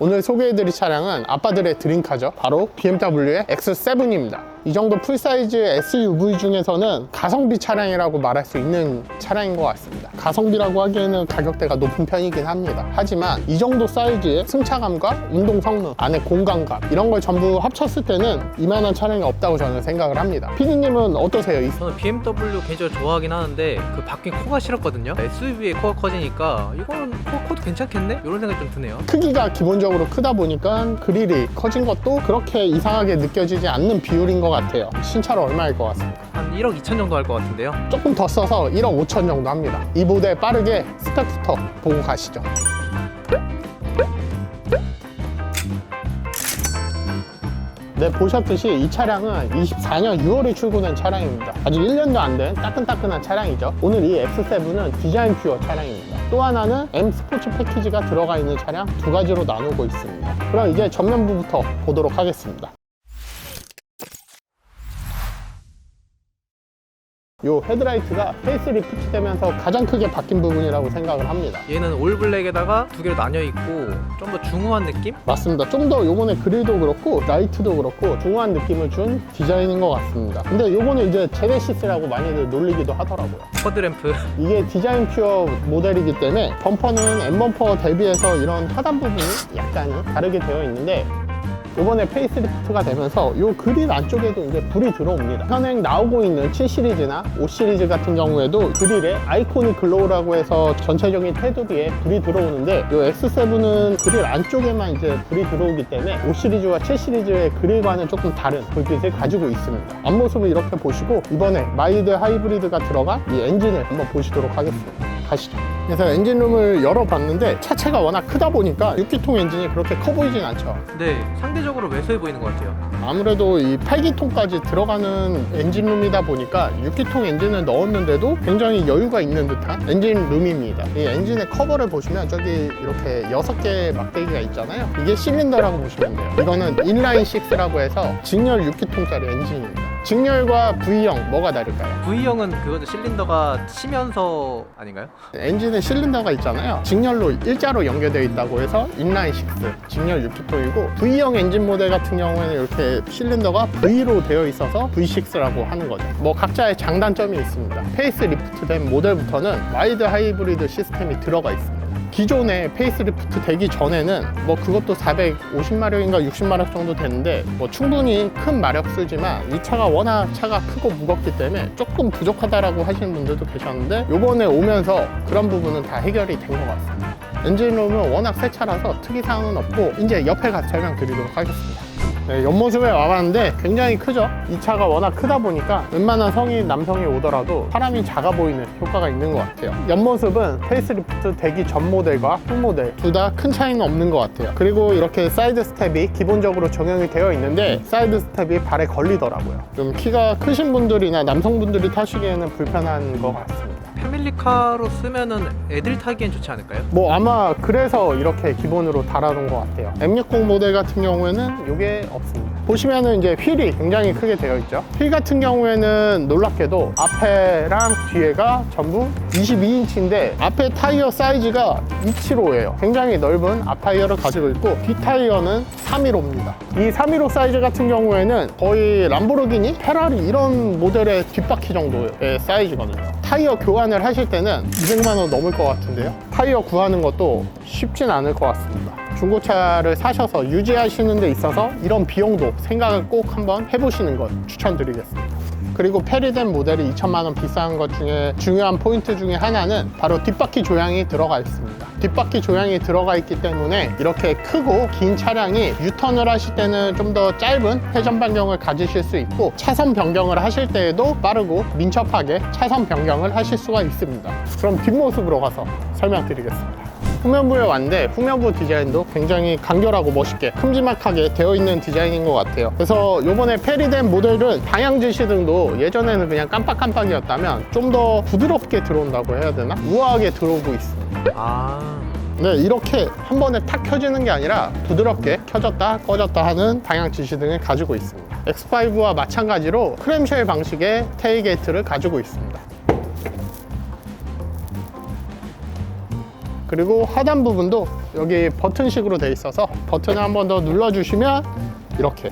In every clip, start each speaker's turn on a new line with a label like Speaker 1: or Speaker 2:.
Speaker 1: 오늘 소개해드릴 차량은 아빠들의 드림카죠. 바로 BMW의 X7입니다. 이 정도 풀사이즈 SUV 중에서는 가성비 차량이라고 말할 수 있는 차량인 것 같습니다. 가성비라고 하기에는 가격대가 높은 편이긴 합니다. 하지만 이 정도 사이즈의 승차감과 운동 성능, 안에 공간감 이런 걸 전부 합쳤을 때는 이만한 차량이 없다고 저는 생각을 합니다. 피디님은 어떠세요? 이
Speaker 2: 저는 BMW 개인적으로 좋아하긴 하는데 그 바뀐 코가 싫었거든요. SUV의 코가 커지니까 이거는 코, 코도 괜찮겠네? 이런 생각이 좀 드네요.
Speaker 1: 크기가 기본적으로 크다 보니까 그릴이 커진 것도 그렇게 이상하게 느껴지지 않는 비율인 것 같아요. 신차로 얼마일 것 같습니다.
Speaker 2: 한 1억 2천 정도 할 것 같은데요.
Speaker 1: 조금 더 써서 1억 5천 정도 합니다. 이 모델 빠르게 스펙부터 보고 가시죠. 네, 보셨듯이 이 차량은 24년 6월에 출고된 차량입니다. 아직 1년도 안 된 따끈따끈한 차량이죠. 오늘 이 X7은 디자인 퓨어 차량입니다. 또 하나는 M 스포츠 패키지가 들어가 있는 차량 두 가지로 나누고 있습니다. 그럼 이제 전면부부터 보도록 하겠습니다. 요 헤드라이트가 페이스리프트 되면서 가장 크게 바뀐 부분이라고 생각을 합니다.
Speaker 2: 얘는 올 블랙에다가 두 개로 나뉘어 있고 좀 더 중후한 느낌?
Speaker 1: 맞습니다. 좀 더 요번에 그릴도 그렇고 라이트도 그렇고 중후한 느낌을 준 디자인인 것 같습니다. 근데 요거는 이제 제네시스라고 많이들 놀리기도 하더라고요.
Speaker 2: 쿼드램프
Speaker 1: 이게 디자인 퓨어 모델이기 때문에 범퍼는 M범퍼 대비해서 이런 하단 부분이 약간 다르게 되어 있는데 이번에 페이스리프트가 되면서 이 그릴 안쪽에도 이제 불이 들어옵니다. 현행 나오고 있는 7 시리즈나 5 시리즈 같은 경우에도 그릴에 아이코닉 글로우라고 해서 전체적인 테두리에 불이 들어오는데 이 X7은 그릴 안쪽에만 이제 불이 들어오기 때문에 5 시리즈와 7 시리즈의 그릴과는 조금 다른 불빛을 가지고 있습니다. 앞모습을 이렇게 보시고 이번에 마일드 하이브리드가 들어간 이 엔진을 한번 보시도록 하겠습니다. 가시죠. 그래서 엔진룸을 열어봤는데 차체가 워낙 크다 보니까 6기통 엔진이 그렇게 커 보이진 않죠.
Speaker 2: 근데 상대적으로 왜소해 보이는 것 같아요.
Speaker 1: 아무래도 이 8기통까지 들어가는 엔진룸이다 보니까 6기통 엔진을 넣었는데도 굉장히 여유가 있는 듯한 엔진룸입니다. 이 엔진의 커버를 보시면 저기 이렇게 6개의 막대기가 있잖아요. 이게 실린더라고 보시면 돼요. 이거는 인라인 6라고 해서 직렬 6기통짜리 엔진입니다. 직렬과 V형 뭐가 다를까요?
Speaker 2: V형은 그거죠. 실린더가 치면서 아닌가요?
Speaker 1: 엔진에 실린더가 있잖아요. 직렬로 일자로 연결되어 있다고 해서 인라인 6, 직렬 6기통이고 V형 엔진 모델 같은 경우에는 이렇게 실린더가 V로 되어 있어서 V6라고 하는 거죠. 뭐 각자의 장단점이 있습니다. 페이스 리프트된 모델부터는 와이드 하이브리드 시스템이 들어가 있습니다. 기존에 페이스리프트 되기 전에는 뭐 그것도 450마력인가 60마력 정도 되는데 뭐 충분히 큰 마력 쓰지만 이 차가 워낙 차가 크고 무겁기 때문에 조금 부족하다라고 하시는 분들도 계셨는데 요번에 오면서 그런 부분은 다 해결이 된 것 같습니다. 엔진룸은 워낙 새 차라서 특이사항은 없고 이제 옆에 가서 설명드리도록 하겠습니다. 네, 옆모습에 와봤는데 굉장히 크죠? 이 차가 워낙 크다 보니까 웬만한 성인 남성이 오더라도 사람이 작아 보이는 효과가 있는 것 같아요. 옆모습은 페이스리프트 되기 전 모델과 후 모델 둘 다 큰 차이는 없는 것 같아요. 그리고 이렇게 사이드 스텝이 기본적으로 적용이 되어 있는데 사이드 스텝이 발에 걸리더라고요. 좀 키가 크신 분들이나 남성분들이 타시기에는 불편한 것 같습니다.
Speaker 2: 패밀리카로 쓰면은 애들 타기엔 좋지 않을까요?
Speaker 1: 뭐 아마 그래서 이렇게 기본으로 달아놓은 것 같아요. M60 모델 같은 경우에는 이게 없습니다. 보시면은 이제 휠이 굉장히 크게 되어 있죠. 휠 같은 경우에는 놀랍게도 앞에랑 뒤에가 전부 22인치인데 앞에 타이어 사이즈가 275예요. 굉장히 넓은 앞 타이어를 가지고 있고 뒤 타이어는 315입니다. 이 315 사이즈 같은 경우에는 거의 람보르기니, 페라리 이런 모델의 뒷바퀴 정도의 사이즈거든요. 타이어 교환을 하실 때는 200만 원 넘을 것 같은데요. 타이어 구하는 것도 쉽진 않을 것 같습니다. 중고차를 사셔서 유지하시는 데 있어서 이런 비용도 생각을 꼭 한번 해보시는 걸 추천드리겠습니다. 그리고 페리된 모델이 2천만 원 비싼 것 중에 중요한 포인트 중에 하나는 바로 뒷바퀴 조향이 들어가 있습니다. 뒷바퀴 조향이 들어가 있기 때문에 이렇게 크고 긴 차량이 유턴을 하실 때는 좀 더 짧은 회전 반경을 가지실 수 있고 차선 변경을 하실 때에도 빠르고 민첩하게 차선 변경을 하실 수가 있습니다. 그럼 뒷모습으로 가서 설명드리겠습니다. 후면부에 왔는데 후면부 디자인도 굉장히 간결하고 멋있게 큼지막하게 되어 있는 디자인인 것 같아요. 그래서 요번에 페리된 모델은 방향 지시등도 예전에는 그냥 깜빡깜빡이었다면 좀 더 부드럽게 들어온다고 해야 되나? 우아하게 들어오고 있습니다.
Speaker 2: 아.
Speaker 1: 네, 이렇게 한 번에 탁 켜지는 게 아니라 부드럽게 켜졌다 꺼졌다 하는 방향 지시등을 가지고 있습니다. X5와 마찬가지로 크램쉘 방식의 테일게이트를 가지고 있습니다 그리고 하단 부분도 여기 버튼식으로 돼 있어서 버튼을 한 번 더 눌러주시면 이렇게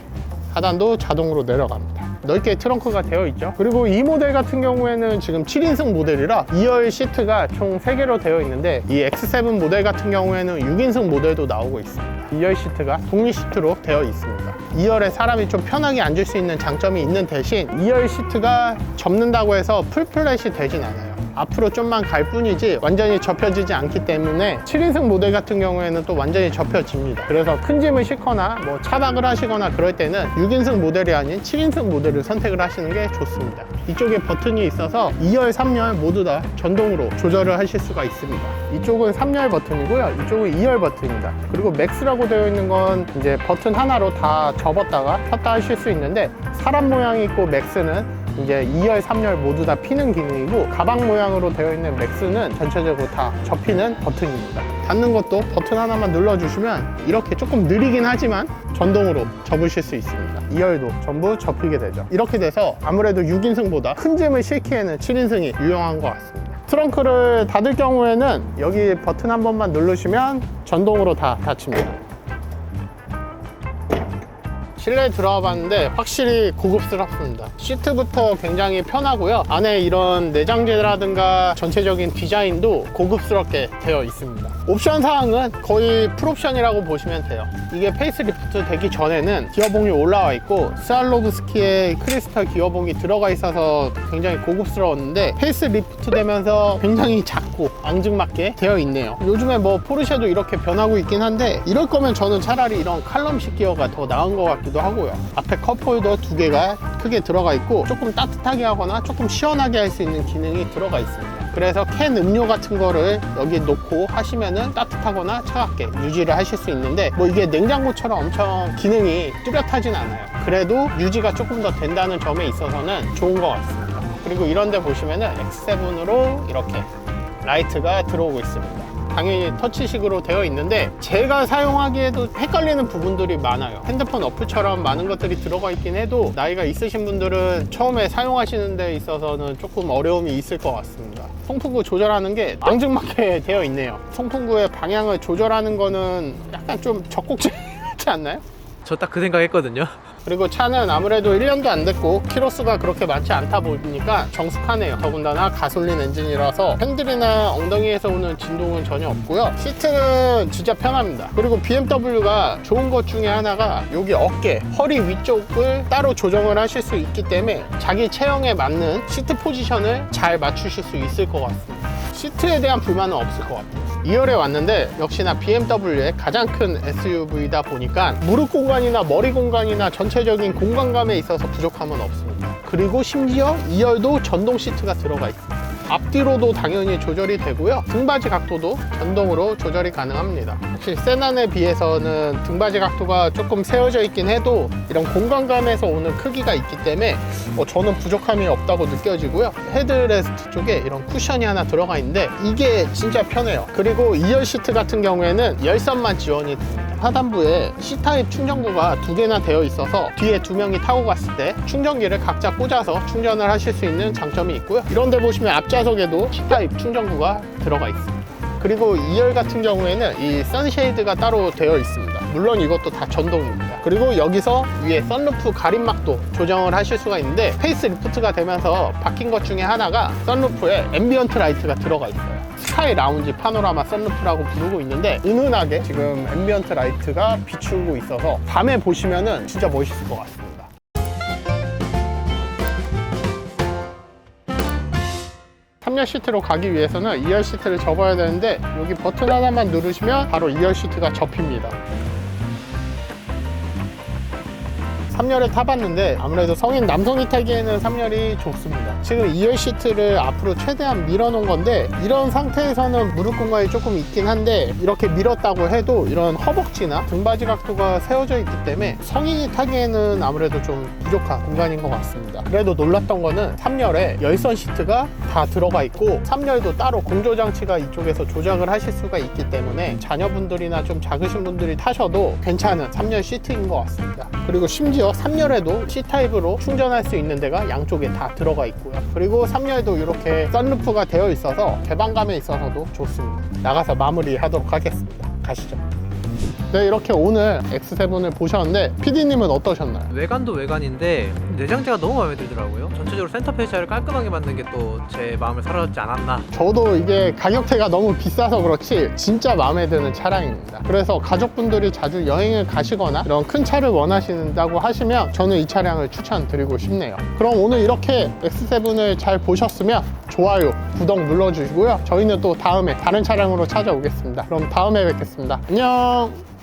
Speaker 1: 하단도 자동으로 내려갑니다. 넓게 트렁크가 되어 있죠. 그리고 이 모델 같은 경우에는 지금 7인승 모델이라 2열 시트가 총 3개로 되어 있는데 이 X7 모델 같은 경우에는 6인승 모델도 나오고 있습니다. 2열 시트가 독립 시트로 되어 있습니다. 2열에 사람이 좀 편하게 앉을 수 있는 장점이 있는 대신 2열 시트가 접는다고 해서 풀플랫이 되진 않아요. 앞으로 좀만 갈 뿐이지 완전히 접혀지지 않기 때문에 7인승 모델 같은 경우에는 또 완전히 접혀집니다. 그래서 큰 짐을 싣거나 뭐 차박을 하시거나 그럴 때는 6인승 모델이 아닌 7인승 모델을 선택을 하시는 게 좋습니다. 이쪽에 버튼이 있어서 2열, 3열 모두 다 전동으로 조절을 하실 수가 있습니다. 이쪽은 3열 버튼이고요. 이쪽은 2열 버튼입니다. 그리고 맥스라고 되어 있는 건 이제 버튼 하나로 다 접었다가 폈다 하실 수 있는데 사람 모양이 있고 맥스는 이제 2열, 3열 모두 다 피는 기능이고 가방 모양으로 되어 있는 맥스는 전체적으로 다 접히는 버튼입니다. 닫는 것도 버튼 하나만 눌러주시면 이렇게 조금 느리긴 하지만 전동으로 접으실 수 있습니다. 2열도 전부 접히게 되죠. 이렇게 돼서 아무래도 6인승보다 큰 짐을 싣기에는 7인승이 유용한 것 같습니다. 트렁크를 닫을 경우에는 여기 버튼 한 번만 누르시면 전동으로 다 닫힙니다. 실내에 들어와 봤는데 확실히 고급스럽습니다. 시트부터 굉장히 편하고요. 안에 이런 내장재라든가 전체적인 디자인도 고급스럽게 되어 있습니다. 옵션 사항은 거의 풀옵션이라고 보시면 돼요. 이게 페이스리프트 되기 전에는 기어봉이 올라와 있고 스알로브스키의 크리스탈 기어봉이 들어가 있어서 굉장히 고급스러웠는데 페이스리프트 되면서 굉장히 작고 앙증맞게 되어 있네요. 요즘에 뭐 포르쉐도 이렇게 변하고 있긴 한데 이럴 거면 저는 차라리 이런 칼럼식 기어가 더 나은 것 같기도 하고요. 앞에 컵홀더 두 개가 크게 들어가 있고 조금 따뜻하게 하거나 조금 시원하게 할 수 있는 기능이 들어가 있습니다. 그래서 캔 음료 같은 거를 여기 놓고 하시면은 따뜻하거나 차갑게 유지를 하실 수 있는데 뭐 이게 냉장고처럼 엄청 기능이 뚜렷하진 않아요. 그래도 유지가 조금 더 된다는 점에 있어서는 좋은 것 같습니다. 그리고 이런 데 보시면은 X7으로 이렇게 라이트가 들어오고 있습니다. 당연히 터치식으로 되어 있는데 제가 사용하기에도 헷갈리는 부분들이 많아요 핸드폰 어플처럼 많은 것들이 들어가 있긴 해도 나이가 있으신 분들은 처음에 사용하시는 데 있어서는 조금 어려움이 있을 것 같습니다 송풍구 조절하는 게 앙증맞게 되어 있네요 송풍구의 방향을 조절하는 거는 약간 좀 적곡적이지 않나요?
Speaker 2: 저 딱 그 생각 했거든요.
Speaker 1: 그리고 차는 아무래도 1년도 안 됐고 키로수가 그렇게 많지 않다 보니까 정숙하네요. 더군다나 가솔린 엔진이라서 핸들이나 엉덩이에서 오는 진동은 전혀 없고요. 시트는 진짜 편합니다. 그리고 BMW가 좋은 것 중에 하나가 여기 어깨, 허리 위쪽을 따로 조정을 하실 수 있기 때문에 자기 체형에 맞는 시트 포지션을 잘 맞추실 수 있을 것 같습니다. 시트에 대한 불만은 없을 것 같아요 2열에 왔는데 역시나 BMW의 가장 큰 SUV다 보니까 무릎 공간이나 머리 공간이나 전체적인 공간감에 있어서 부족함은 없습니다. 그리고 심지어 2열도 전동 시트가 들어가 있습니다. 앞뒤로도 당연히 조절이 되고요. 등받이 각도도 전동으로 조절이 가능합니다. 확실히 세단에 비해서는 등받이 각도가 조금 세워져 있긴 해도 이런 공간감에서 오는 크기가 있기 때문에 어, 저는 부족함이 없다고 느껴지고요. 헤드레스트 쪽에 이런 쿠션이 하나 들어가 있는데 이게 진짜 편해요. 그리고 2열 시트 같은 경우에는 열선만 지원이 됩니다. 하단부에 C타입 충전구가 두 개나 되어 있어서 뒤에 두 명이 타고 갔을 때 충전기를 각자 꽂아서 충전을 하실 수 있는 장점이 있고요. 이런 데 보시면 앞 좌석에도 C타입 충전구가 들어가 있습니다. 그리고 2열 같은 경우에는 이 선쉐이드가 따로 되어 있습니다. 물론 이것도 다 전동입니다. 그리고 여기서 위에 썬루프 가림막도 조정을 하실 수가 있는데 페이스 리프트가 되면서 바뀐 것 중에 하나가 썬루프에 앰비언트 라이트가 들어가 있어요. 스카이 라운지 파노라마 썬루프라고 부르고 있는데 은은하게 지금 앰비언트 라이트가 비추고 있어서 밤에 보시면은 진짜 멋있을 것 같습니다. 삼열 시트로 가기 위해서는 2열 시트를 접어야 되는데 여기 버튼 하나만 누르시면 바로 2열 시트가 접힙니다. 3열에 타봤는데 아무래도 성인 남성이 타기에는 3열이 좋습니다. 지금 2열 시트를 앞으로 최대한 밀어놓은 건데 이런 상태에서는 무릎 공간이 조금 있긴 한데 이렇게 밀었다고 해도 이런 허벅지나 등받이 각도가 세워져 있기 때문에 성인이 타기에는 아무래도 좀 부족한 공간인 것 같습니다. 그래도 놀랐던 거는 3열에 열선 시트가 다 들어가 있고 3열도 따로 공조 장치가 이쪽에서 조작을 하실 수가 있기 때문에 자녀분들이나 좀 작으신 분들이 타셔도 괜찮은 3열 시트인 것 같습니다. 그리고 심지어 3열에도 C타입으로 충전할 수 있는 데가 양쪽에 다 들어가 있고요. 그리고 3열도 이렇게 썬루프가 되어 있어서 개방감에 있어서도 좋습니다. 나가서 마무리 하도록 하겠습니다. 가시죠. 네, 이렇게 오늘 X7을 보셨는데 PD님은 어떠셨나요?
Speaker 2: 외관도 외관인데 내장재가 너무 마음에 들더라고요. 전체적으로 센터 페시아를 깔끔하게 만든 게 또 제 마음을 사로잡지 않았나.
Speaker 1: 저도 이게 가격대가 너무 비싸서 그렇지 진짜 마음에 드는 차량입니다. 그래서 가족분들이 자주 여행을 가시거나 이런 큰 차를 원하신다고 하시면 저는 이 차량을 추천드리고 싶네요. 그럼 오늘 이렇게 X7을 잘 보셨으면 좋아요, 구독 눌러주시고요. 저희는 또 다음에 다른 차량으로 찾아오겠습니다. 그럼 다음에 뵙겠습니다. 안녕! 哦.